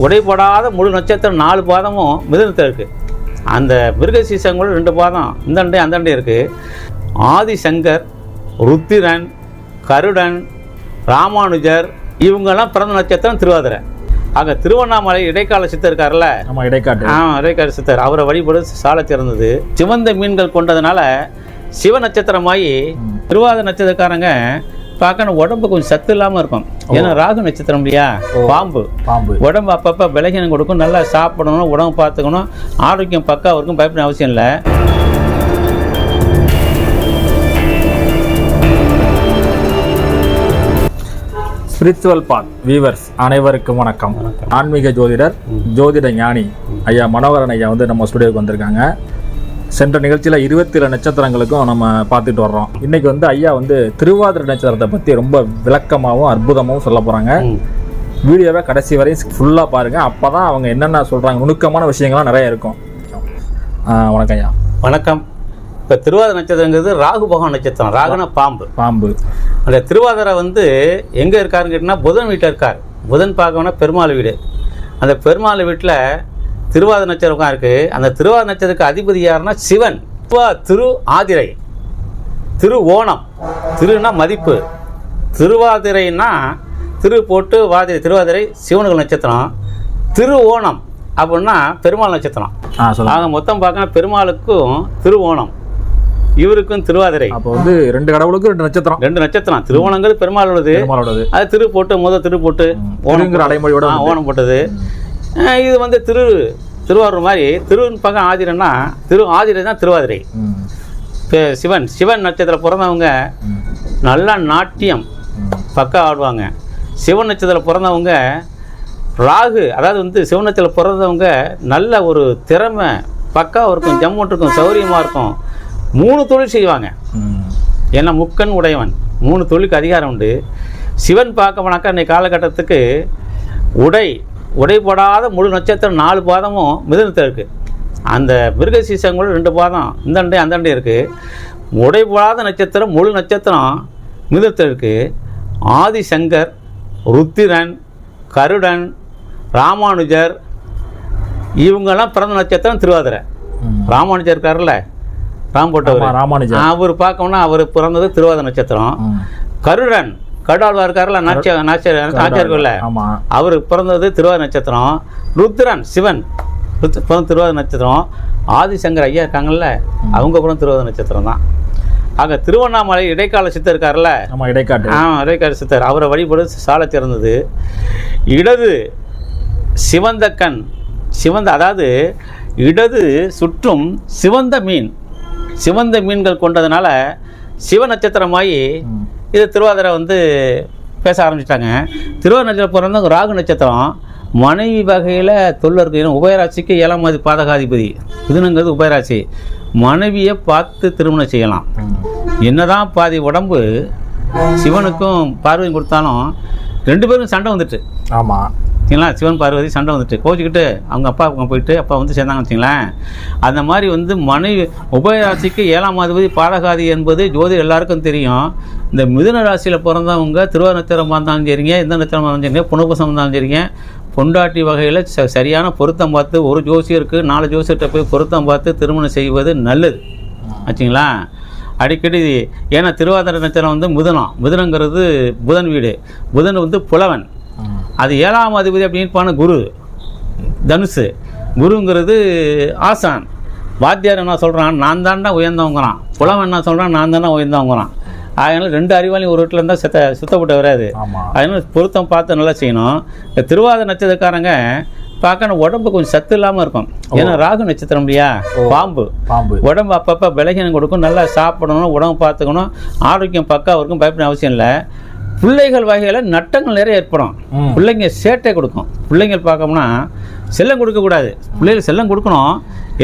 உடைபடாத முழு நட்சத்திரம் நாலு பாதமும் மிதுனத்தில் இருக்குது அந்த மிருகசீசம் கூட ரெண்டு பாதம். இந்த அண்டை அந்த அண்டை இருக்குது ஆதிசங்கர் ருத்திரன் கருடன் ராமானுஜர் இவங்கெல்லாம் பிறந்த நட்சத்திரம் திருவாதிரை. ஆக திருவண்ணாமலை இடைக்கால சித்தர் இருக்கார்ல நம்ம இடைக்காட்டு. ஆ இடைக்கால சித்தர். அவரை வழிபடு சால சிறந்தது சிவந்த மீன்கள் கொண்டதுனால சிவ நட்சத்திரமாயி ம். திருவாதிரை நட்சத்திரக்காரங்க பார்க்கணும் உடம்பு கொஞ்சம் சத்து இல்லாமல் இருக்கும். ஏன்னா ராகு நட்சத்திரம் இல்லையா? பாம்பு. பாம்பு. உடம்பு அப்பப்போ விலகினம் கொடுக்கும் நல்லா சாப்பிடணும் உடம்பு பார்த்துக்கணும். ஆரோக்கியம் பக்கா இருக்கும் பயப்பட அவசியம் இல்லை. ஸ்பிரிச்சுவல் பாத் வீவர்ஸ் அனைவருக்கும் வணக்கம். ஆன்மீக ஜோதிடர் ஜோதிட ஞானி ஐயா மனோகரன் ஐயா வந்து நம்ம ஸ்டுடியோக்கு வந்திருக்காங்க. சென்ற நிகழ்ச்சியில் இருபத்தி ஏழு நட்சத்திரங்களுக்கும் நம்ம பார்த்துட்டு வர்றோம். இன்னைக்கு வந்து ஐயா வந்து திருவாதிரை நட்சத்திரத்தை பற்றி ரொம்ப விளக்கமாகவும் அற்புதமாகவும் சொல்ல போகிறாங்க வீடியோவை கடைசி வரையும் ஃபுல்லாக பாருங்கள் அப்போ தான் அவங்க என்னென்ன சொல்கிறாங்க நுணுக்கமான விஷயங்கள்லாம் நிறைய இருக்கும். வணக்கம் ஐயா. வணக்கம். இப்போ திருவாதிரை நட்சத்திரங்கிறது ராகு பகவான் நட்சத்திரம் ராகுனா பாம்பு. பாம்பு. அந்த திருவாதிரை வந்து எங்கே இருக்காருன்னு கேட்டிங்கன்னா புதன் வீட்டில் இருக்கார். புதன் பார்க்கணும்னா பெருமாள் வீடு. அந்த பெருமாள் வீட்டில் திருவாதிரை நட்சத்திரம் இருக்குது அந்த திருவாதிரை நட்சத்திரத்துக்கு அதிபதி யாருன்னா சிவன். திருவா திரு ஆதிரை. திரு ஓணம். திருனா மதிப்பு. திருவாதிரைன்னா திரு போட்டு வாதிரை. திருவாதிரை சிவனுக்கு நட்சத்திரம். திரு ஓணம் அப்படின்னா பெருமாள் நட்சத்திரம். ஆக மொத்தம் பார்க்க பெருமாளுக்கும் திரு ஓணம். இவருக்கும் திருவாதிரை. அப்போ வந்து ரெண்டு கடவுளுக்கும் ரெண்டு நட்சத்திரம். ரெண்டு நட்சத்திரம். திருவோணங்கிறது பெருமாளோடது பெருமாளோடது அது திரு போட்டு முத திரு போட்டு திருங்கிற அடைமொழியோட ஓணம் போட்டது. இது வந்து திரு திருவாரூர் மாதிரி திருன்னு பக்கம் ஆதிரன்னா திரு ஆதிரை தான் திருவாதிரை. சிவன் சிவன் நட்சத்திரம் பிறந்தவங்க நல்லா நாட்டியம் ம். பக்கா ஆடுவாங்க. சிவன் நட்சத்திரம் பிறந்தவங்க ராகு அதாவது வந்து சிவன் நட்சத்திரம் பிறந்தவங்க நல்ல ஒரு திறமை பக்கா இருக்கும் ஜம்முன் இருக்கும் சௌரியமாக இருக்கும். மூணு தொழில் செய்வாங்க. ஏன்னா முக்கன் உடையவன். மூணு தொழிலுக்கு அதிகாரம் உண்டு. சிவன் பார்க்க போனாக்கா இன்னைக்கு காலகட்டத்துக்கு உடை உடைபடாத முழு நட்சத்திரம் நாலு பாதமும் மிதுனத்தில் இருக்குது அந்த மிருகசீசம் கூட ரெண்டு பாதம். இந்த அண்டை அந்த அண்டை இருக்குது உடைபடாத நட்சத்திரம் முழு நட்சத்திரம் மிதுனத்தில் இருக்குது ஆதிசங்கர் ருத்திரன் கருடன் ராமானுஜர் இவங்கெல்லாம் பிறந்த நட்சத்திரம் திருவாதிரை. ராமானுஜர் இருக்காருல்ல? ராம் போட்டவர். ராமானுஜர். அவர் பார்க்கணும்னா அவர் பிறந்தது திருவாதிரை நட்சத்திரம். கருடன் கடாழ்வா இருக்காருல்ல? நாச்சியார் நாச்சியார் நாச்சியார்கள்ல ஆமா. அவர் பிறந்தது திருவாதிரை நட்சத்திரம். ருத்ரன் சிவன். பிறந்த திருவாதிரை நட்சத்திரம். ஆதிசங்கர் ஐயா இருக்காங்கல்ல? அவங்க பிறந்த திருவாதிரை நட்சத்திரம் தான். ஆக திருவண்ணாமலை இடைக்கால சித்தர் இருக்காருல்ல? ஆமா இடைக்காட்டு. ஆ இடைக்கால சித்தர். அவரை வழிபடு சால சிறந்தது இடது சிவந்த கண் சிவந்த அதாவது இடது சுற்றும் சிவந்த மீன். சிவந்த மீன்கள் கொண்டதுனால சிவ நட்சத்திரமாயி. இது திருவாதிரை வந்து பேச ஆரம்பிச்சிட்டாங்க. திருவாதிரை பிறந்த பிறந்தவங்க ராகு நட்சத்திரம் மனைவி வகையில் தொல்லருக்கு உபயராசிக்கு ஏழாம் மாதி பாதகாதிபதி. இதுனுங்கிறது உபயராசி. மனைவியை பார்த்து திருமணம் செய்யலாம். என்னதான் பாதி உடம்பு சிவனுக்கும் பார்வையும் கொடுத்தாலும் ரெண்டு பேரும் சண்டை வந்துட்டு. ஆமாம் சரிங்களா சிவன் பார்வதி சண்டை வந்துட்டு கோச்சிக்கிட்டு அவங்க அப்பா அவங்க போயிட்டு அப்பா வந்து சேர்ந்தாங்க வச்சுங்களேன் அந்த மாதிரி வந்து மனைவி உபயராசிக்கு ஏழாம் அதிபதி பாடகாதி என்பது ஜோதி எல்லாருக்கும் தெரியும். இந்த மிதுன ராசியில் பிறந்தவங்க திருவாரூர் நட்சத்திரமாக இருந்தாலும் சரிங்க எந்த நட்சத்திரமாக இருந்தாலும் சரிங்க புனபசம் இருந்தாலும் சரிங்க. பொண்டாட்டி வகையில் ச சரியான பொருத்தம் பார்த்து ஒரு ஜோசியருக்கு நாலு ஜோசியர்கிட்ட போய் பொருத்தம் பார்த்து திருமணம் செய்வது நல்லது. ஆச்சுங்களா? அடிக்கடி ஏன்னா திருவாதிரை நட்சத்திரம் வந்து மிதுனம். மிதுனங்கிறது புதன் வீடு. புதன் வந்து புலவன். அது ஏழாம் அதிபதி அப்படின்னு குரு. தனுசு. குருங்கிறது ஆசான். வாத்தியார் என்ன சொல்கிறான் நான் தாண்டா உயர்ந்தவங்கிறான். புலவன் என்ன சொல்கிறான் நான் தானே உயர்ந்தவங்கிறான். அதனால ரெண்டு அறிவாளியும் ஒரு வீட்டில் இருந்தால் சுத்த சுத்தப்பட்டு வராது அதனால பொருத்தம் பார்த்து நல்லா செய்யணும். இந்த திருவாதிரை நட்சத்திரக்காரங்க பார்க்கணும் உடம்பு கொஞ்சம் சத்து இல்லாமல் இருக்கும். ஏன்னா ராகு நட்சத்திரம் இல்லையா? பாம்பு. பாம்பு. உடம்பு அப்பப்போ விலகினம் கொடுக்கும். நல்லா சாப்பிடணும் உடம்பு பார்த்துக்கணும். ஆரோக்கியம் பக்கா இருக்கும் பயப்பட அவசியம் இல்லை. பிள்ளைகள் வகையில் நட்டங்கள் நிறைய ஏற்படும். பிள்ளைங்க சேட்டை கொடுக்கும். பிள்ளைங்கள் பார்க்கணும்னா செல்லம் கொடுக்கக்கூடாது பிள்ளைகள் செல்லம் கொடுக்கணும்.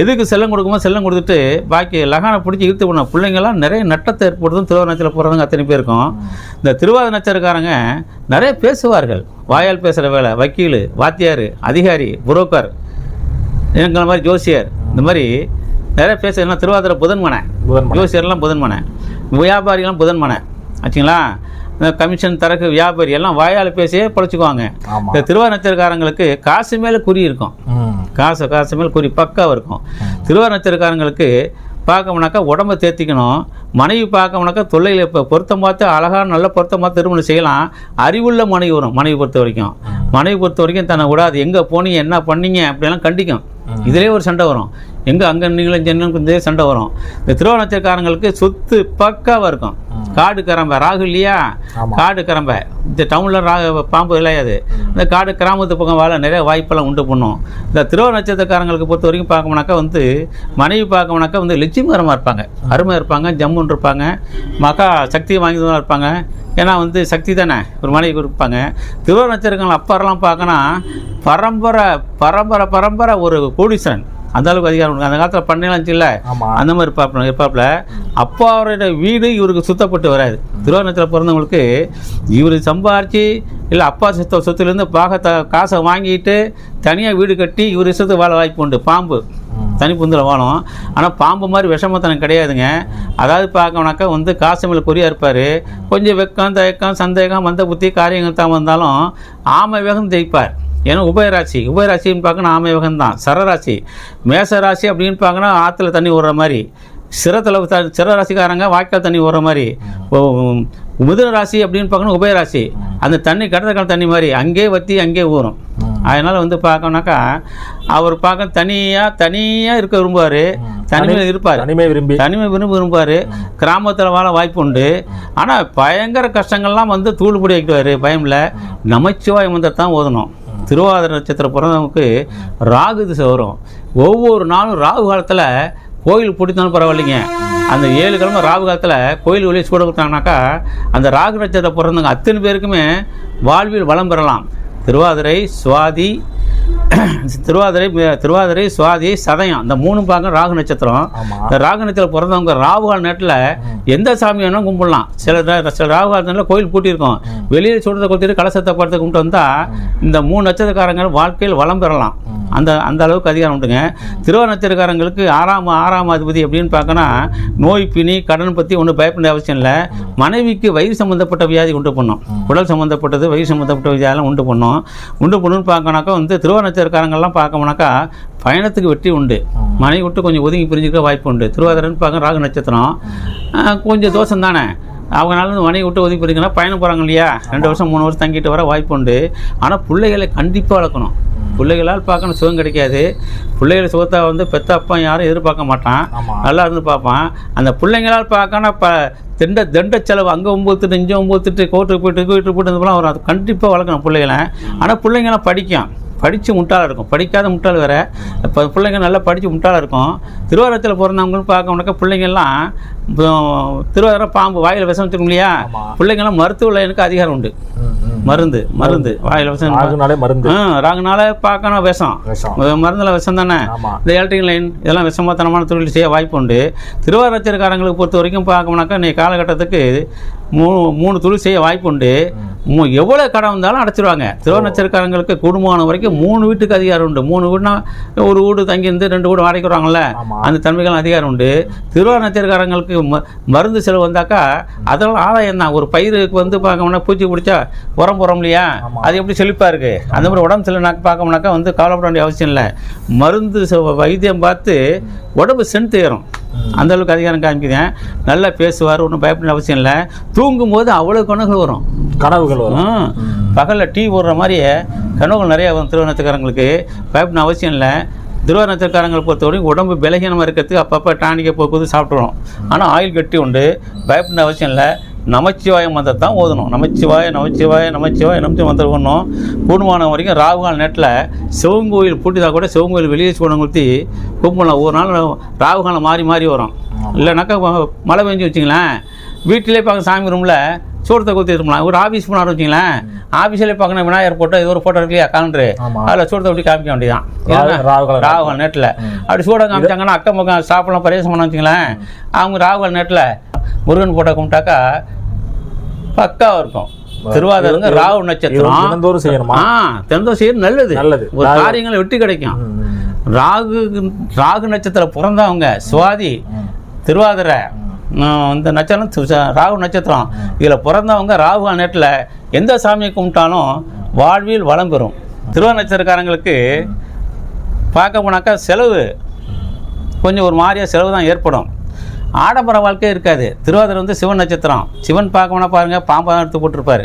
எதுக்கு செல்லம் கொடுக்குமோ செல்லம் கொடுத்துட்டு பாக்கி லகானை பிடிச்சி இழுத்து விடணும். பிள்ளைங்கள்லாம் நிறைய நட்டத்தை ஏற்படுத்தும். திருவாரூர் நட்சத்திரம் போகிறவங்க அத்தனை பேருக்கும் இந்த திருவாதிரை நட்சத்திரக்காரங்க நிறைய பேசுவார்கள். வாயால் பேசுகிற வேலை வக்கீல் வாத்தியார் அதிகாரி புரோக்கர் எங்களை மாதிரி ஜோசியர் இந்த மாதிரி நிறைய பேச திருவாதிரை புதன் மனை புதன் மனை. ஜோசியர்லாம் புதன் மனை வியாபாரிகள்லாம் புதன் மனை ஆச்சுங்களா? கமிஷன் தரகு வியாபாரி எல்லாம் வாயால் பேசியே பிழைச்சிக்குவாங்க. இந்த திருவாரூர் நட்சத்திரக்காரங்களுக்கு காசு மேலே குறி இருக்கும். காசு காசு மேல் குறி பக்காவாக இருக்கும். திருவாரூர் நட்சத்திரக்காரங்களுக்கு பார்க்கணுனாக்கா உடம்ப தேர்த்திக்கணும் மனைவி பார்க்கணுனாக்கா தொல்லையில் இப்போ பொருத்தம் பார்த்து அழகாக நல்ல பொருத்தம் பார்த்து திருமணம் செய்யலாம். அறிவுள்ள மனைவி வரும் மனைவி பொறுத்த வரைக்கும். மனைவி பொறுத்த வரைக்கும் தன்னை விடாது. எங்கே போனீங்க என்ன பண்ணீங்க அப்படியெல்லாம் கண்டிக்கும். இதிலே ஒரு சண்டை வரும். எங்கே அங்கே நீங்களும் ஜென்னும் இதே சண்டை வரும். இந்த திருவாரூர் நட்சத்திரக்காரங்களுக்கு சொத்து பக்காவாக இருக்கும். காடு கரம்பை. ராகு இல்லையா. காடு கரம்பை. இந்த டவுனில் ரா பாம்பு விளையாது. இந்த காடு கிராமத்து பக்கம் வாழ நிறைய வாய்ப்பெல்லாம் உண்டு பண்ணும். இந்த திருவாரூர் நட்சத்திரக்காரங்களுக்கு பொறுத்த வரைக்கும் பார்க்கணுனாக்கா வந்து மனைவி பார்க்கணுனாக்கா வந்து லட்சுமிகரமாக இருப்பாங்க. அருமையாக இருப்பாங்க ஜம்முன்னு இருப்பாங்க. மகா சக்தி வாங்கிதான் இருப்பாங்க. ஏன்னா வந்து சக்தி தானே ஒரு மனைவி கொடுப்பாங்க. திருவாரூர் நட்சத்திரங்கள் அப்பாரெல்லாம் பார்க்கணும் பரம்பரை பரம்பரை பரம்பரை ஒரு கோடீஸ்வரன். அந்த அளவுக்கு அதிகாரம். அந்த காலத்தில் ஆமா. அந்த மாதிரி இருப்பாப்புல இருப்பாப்புல அப்பா அவரோட வீடு இவருக்கு சுத்தப்பட்டு வராது. திருவாரூரத்தில் பிறந்தவங்களுக்கு இவர் சம்பாரிச்சு இல்லை அப்பா சொத்த சொத்துலேருந்து பாகத்தை காசை வாங்கிட்டு தனியாக வீடு கட்டி இவர் இஷ்டத்துக்கு வாழ வாய்ப்பு உண்டு. பாம்பு. தனி புந்தில் வாழும். ஆனால் பாம்பு மாதிரி விஷமத்தனம் கிடையாதுங்க. அதாவது பார்க்கணுனாக்கா வந்து காசு மேலே குறியாக இருப்பார். கொஞ்சம் வெக்கம் தயக்கம் சந்தேகம் மந்த புத்தி காரியங்கள் தான் வந்தாலும் ஆமை வேகம் ஜெயிப்பார். ஏன்னா உபயராசி. உபயராசின்னு பார்க்கணும் ஆமை வேகம் தான் சரராசி. மேச ராசி அப்படின்னு பார்க்கணும் ஆற்றுல தண்ணி விடுற மாதிரி. சிரத்தில் த ராசிக்காரங்க வாய்க்கால் தண்ணி விடுற மாதிரி. மிதுன ராசி அப்படின்னு பார்க்கணும் உபயராசி. அந்த தண்ணி கடற்கரை தண்ணி மாதிரி. அங்கேயே வற்றி அங்கேயே ஊறும். அதனால் வந்து பார்க்கணுனாக்கா அவர் பார்க்க தனியாக தனியாக இருக்க விரும்புவார். தனிமையில் இருப்பார். தனிமை விரும்பி. தனிமை விரும்ப விரும்புவார். கிராமத்தில் வாழ வாய்ப்பு உண்டு. ஆனால் பயங்கர கஷ்டங்கள்லாம் வந்து தூளுபடி ஆக்கிடுவார் பயமில். நமச்சிவாய் மந்திரம் தான் ஓதணும். திருவாதிரை நட்சத்திரம் பிறந்தவங்களுக்கு ராகு திசை வரும். ஒவ்வொரு நாளும் ராகு காலத்தில் கோயில் பிடித்தாலும் பரவாயில்லைங்க. அந்த ஏழு கிழமை ராகு காலத்தில் கோயில் வெளியே சூட கொடுத்தாங்கனாக்கா அந்த ராகு நட்சத்திரம் பிறந்தவங்க அத்தனை பேருக்குமே வாழ்வில் வளம் பெறலாம். திருவாதிரை சுவாதி திருவாதிரை திருவாதிரை சுவாதி சதயம் இந்த மூணு பாகம் ராகு நட்சத்திரம். இந்த ராகு நட்சத்திரம் பிறந்தவங்க ராகுகால நேரத்தில் எந்த சாமி வேணாலும் கும்பிடலாம். சில சில ராகுகால நேரத்தில் கோயில் பூட்டியிருக்கோம். வெளியில் சுடுறதை கொடுத்துட்டு கலசத்தை படுத்து கும்பிட்டு வந்தால் இந்த மூணு நட்சத்திரக்காரங்க வாழ்க்கையில் வளம் பெறலாம். அந்த அந்த அளவுக்கு அதிகாரம் உண்டுங்க. திருவாரூர் நட்சத்திரக்காரங்களுக்கு ஆறாம் ஆறாம் அதிபதி எப்படின்னு பார்க்கனா நோய் பிணி கடன் பற்றி ஒன்றும் பயப்பட அவசியம் இல்லை. மனைவிக்கு வயிறு சம்மந்தப்பட்ட வியாதி உண்டு பண்ணும். உடல் சம்மந்தப்பட்டது வயிறு சம்மந்தப்பட்ட வியாதியெல்லாம் உண்டு பண்ணும். உண்டு பண்ணுன்னு பார்க்கணாக்கா வந்து திருவாரூர் நட்சத்திரக்காரங்கெல்லாம் பார்க்கணுனாக்கா பயணத்துக்கு வெற்றி உண்டு. மனைவி விட்டு கொஞ்சம் ஒதுங்கி பிரிஞ்சுக்க வாய்ப்பு உண்டு. திருவாதிரன்னு பார்க்க ராகு நட்சத்திரம். கொஞ்சம் தோஷம் தானே. அவங்களால மனைவி விட்டு ஒதுங்கி பிரிஞ்சுங்கன்னா பயணம் போகிறாங்க இல்லையா? ரெண்டு வருஷம் மூணு வருஷம் தங்கிட்டு வர வாய்ப்பு உண்டு. ஆனால் பிள்ளைகளை கண்டிப்பாக வளர்க்கணும். பிள்ளைகளால் பார்க்கணும் சுகம் கிடைக்காது. பிள்ளைகள் சுகத்தை வந்து பெத்த அப்பா யாரும் எதிர்பார்க்க மாட்டான். நல்லா இருந்து பார்ப்பான். அந்த பிள்ளைங்களால் பார்க்கணும் இப்போ தெண்ட தண்ட செலவு அங்கே ஒம்பத்துட்டு இங்கே ஒம்பத்துட்டு கோர்ட்டுக்கு போயிட்டு வீட்டுக்கு போயிட்டு வரும். அது கண்டிப்பாக வளர்க்கணும் பிள்ளைகளை. ஆனால் பிள்ளைங்களாம் படிக்கும். படித்து முட்டாளாக இருக்கும். படிக்காத முட்டாள் வேற. இப்போ பிள்ளைங்க நல்லா படித்து முட்டாளாக இருக்கும். திருவாரூரத்தில் பிறந்தவங்கன்னு பார்க்கணுனாக்கா பிள்ளைங்கள்லாம் திருவாரூரம் பாம்பு வாயில் விஷம் வச்சிருக்கும் இல்லையா. பிள்ளைங்கள்லாம் மருத்துவ லைனுக்கு அதிகாரம் உண்டு. மருந்து மருந்து. வாயில் விஷம் மருந்து. ராகுனால பார்க்கணும் விஷம். மருந்தில் விஷம் தானே? இந்த எலக்ட்ரிக் லைன் இதெல்லாம் விஷமத்தனமான தொழில் செய்ய வாய்ப்பு உண்டு. திருவாரூரத்திற்காரங்களுக்கு பொறுத்த வரைக்கும் பார்க்கணும்னாக்கா நீ காலகட்டத்துக்கு மூணு மூணு தொழில் செய்ய வாய்ப்பு உண்டு எவ்வளவு கடன் வந்தாலும் அடைச்சிருவாங்க. திருவாரூரத்திற்காரங்களுக்கு குடும்பமான வரைக்கும் மூணு வீட்டுக்கு அதிகாரம் உண்டு. மூணு வீடுனா ஒரு வீடு தங்கியிருந்து ரெண்டு வீடு ஆமா. அந்த தன்மைகள் அதிகாரம் உண்டு. திருவாரூரத்திற்காரங்களுக்கு ம மருந்து செலவு வந்தாக்கா அதெல்லாம் ஆதாயம் தான். ஒரு பயிருக்கு வந்து பார்க்கணும்னா பூச்சி பிடிச்சா உரம் போகிறோம் இல்லையா. அது எப்படி செழிப்பாக இருக்குது அந்த மாதிரி உடம்பு சரியில்லைனாக்க பார்க்கணும்னாக்கா வந்து கவலைப்பட வேண்டிய அவசியம் இல்லை. மருந்து வைத்தியம் பார்த்து உடம்பு சென்த்து ஏறும். அந்த அளவுக்கு அதிகாரம் காமிக்குதேன் நல்லா பேசுவார் ஒன்றும் பயப்பட அவசியம் இல்லை. தூங்கும்போது அவ்வளோ கணக்குகள் வரும். கனவுகள் வரும். பகலில் டீ போடுற மாதிரியே கனவுகள் நிறையா வரும் திருவண்ணத்துக்காரங்களுக்கு பயப்பட அவசியம் இல்லை. திருவண்ணத்துக்காரங்களை பொறுத்தவரைக்கும் உடம்பு பலகீனமாக இருக்கிறதுக்கு அப்பப்போ டானிக்கை போக்குவது சாப்பிட்றோம் ஆனால் ஆயில் கட்டி உண்டு. பயப்பட அவசியம் இல்லை. நமச்சிவாய மந்திரம் தான் ஓதணும். நமச்சிவாய நமச்சிவாய நமச்சிவாய நமச்சி மந்திரம் ஓடணும் கூடுமான வரைக்கும் ராகுகால் நேரத்தில் சிவங்கோயில் பூட்டிதா கூட சிவங்கோயில் வெளியே சூடம் குத்தி கும்பிடலாம் ஒரு நாள் ராகுகாலம் மாறி மாறி வரும். இல்லைனாக்கா மழை பெஞ்சு வச்சிங்களேன் வீட்டிலே பார்க்க சாமி ரூமில் சூடத்தை குத்தி இருக்கலாம் ஒரு ஆஃபீஸ் போனார் வச்சிங்களேன் ஆஃபீஸில் பார்க்கணும் விநாயகர் போட்டோ இது ஒரு ஃபோட்டோ இருக்கு இல்லையா காலண்டரு அதில் சூடத்தை விட்டு காமிக்க வேண்டியதான் ராகு- ராகுகால நேரத்தில். அப்படி சூடம் காமிச்சாங்கன்னா அக்கம் பக்கம் சாப்பிடலாம் பரிசம் பண்ண வச்சிங்களேன் அவங்க ராகுகால் நேரத்தில் முருகன் போட்டோ கும்பிட்டாக்கா பக்காவாக இருக்கும். திருவாதிரங்க ராகு நட்சத்திரம். தினந்தோறும் செய்யணுமா? ஆ தினந்தோறும் செய்யறது நல்லது. நல்லது. ஒரு காரியங்களை வெற்றி கிடைக்கும். ராகு ராகு நட்சத்திரம் பிறந்தவங்க சுவாதி. திருவாதிரை இந்த நட்சத்திரம் ராகு நட்சத்திரம் இதில் பிறந்தவங்க ராகு நேரத்தில் எந்த சாமியை கும்பிட்டாலும் வாழ்வில் வளம் பெறும். திருவ நட்சத்திரக்காரங்களுக்கு பார்க்க போனாக்கா செலவு கொஞ்சம் ஒரு மாதிரியாக செலவு தான் ஏற்படும். ஆடம்பர வாழ்க்கை இருக்காது. திருவாதிரை வந்து சிவன் நட்சத்திரம். சிவன் பார்க்கணும்னா பாருங்கள் பாம்பை எடுத்து போட்டிருப்பார்.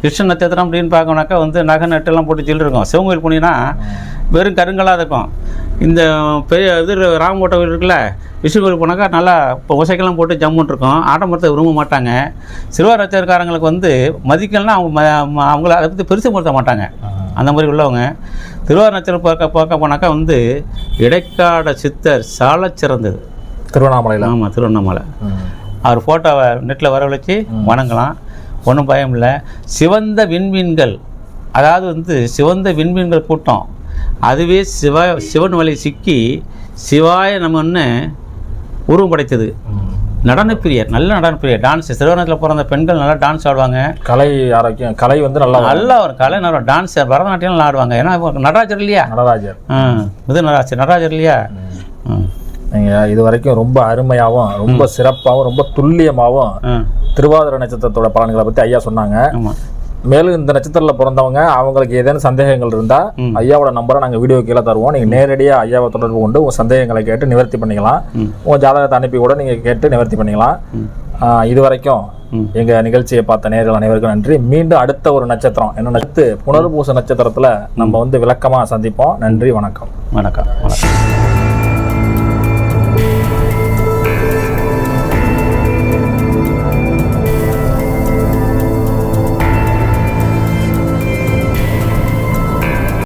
கிருஷ்ணன் நட்சத்திரம் அப்படின்னு பார்க்கணுனாக்கா வந்து நகை நட்டெல்லாம் போட்டு ஜில் இருக்கும். போனீங்கன்னா வெறும் கருங்கலாக இருக்கும். இந்த பெரிய இது ராமகோட்டை கோயில் இருக்குல்ல விஷ்ணு கோயில் போனாக்கா நல்லா இப்போ உசைக்கெல்லாம் போட்டு ஜம்முன்னு இருக்கும். ஆடம்பரத்தை விரும்ப மாட்டாங்க. சிறுவார் நட்சத்திரக்காரங்களுக்கு வந்து மதிக்கலன்னா அவங்க ம- அவங்கள அதை பற்றி பெருசுப்படுத்த மாட்டாங்க. அந்த மாதிரி உள்ளவங்க. திருவாரூர் நட்சத்திரம் பார்க்க பார்க்க போனாக்கா வந்து இடைக்காட சித்தர் சால சிறந்தது திருவண்ணாமலையில். ஆமாம் திருவண்ணாமலை. அவர் ஃபோட்டோவை நெட்டில் வரவழைச்சி வணங்கலாம். ஒன்றும் பயம் இல்லை. சிவந்த விண்மீன்கள் அதாவது வந்து சிவந்த விண்மீன்கள் கூட்டம். அதுவே சிவ சிவன் வழி சிக்கி சிவாய நம்மன்னு உருவம் படைத்தது. நடனப்பிரியர் நல்ல நடனப்பிரியர். டான்ஸ் சிறுவனத்தில் பிறந்த பெண்கள் நல்லா டான்ஸ் ஆடுவாங்க. கலை ஆரோக்கியம் கலை வந்து நல்லா. நல்லா ஒரு கலை நல்லா டான்ஸ் பரதநாட்டியம் நல்லா ஆடுவாங்க. ஏன்னா நடராஜர் இல்லையா? நடராஜர். ஆ இது நடராஜர் நடராஜர் இல்லையா? ம். நீங்கள் இது வரைக்கும் ரொம்ப அருமையாகவும் ரொம்ப சிறப்பாகவும் ரொம்ப துல்லியமாகவும் திருவாதிரை நட்சத்திரத்தோட பலன்களை பற்றி ஐயா சொன்னாங்க. மேலும் இந்த நட்சத்திரத்தில் பிறந்தவங்க அவங்களுக்கு ஏதேனும் சந்தேகங்கள் இருந்தால். ஐயாவோட நம்பரை நாங்கள் வீடியோ கீழே தருவோம். நீங்கள் நேரடியாக ஐயாவை தொடர்பு கொண்டு உங்கள் சந்தேகங்களை கேட்டு நிவர்த்தி பண்ணிக்கலாம். உங்கள் ஜாதகத்தை அனுப்பி கூட நீங்கள் கேட்டு நிவர்த்தி பண்ணிக்கலாம். இது வரைக்கும். எங்கள் நிகழ்ச்சியை பார்த்த நேர்கள் அனைவருக்கும் நன்றி. மீண்டும் அடுத்த ஒரு நட்சத்திரம் என்ன புனர்பூச நட்சத்திரத்தில் நம்ம வந்து விளக்கமாக சந்திப்போம். நன்றி வணக்கம். வணக்கம். வணக்கம்.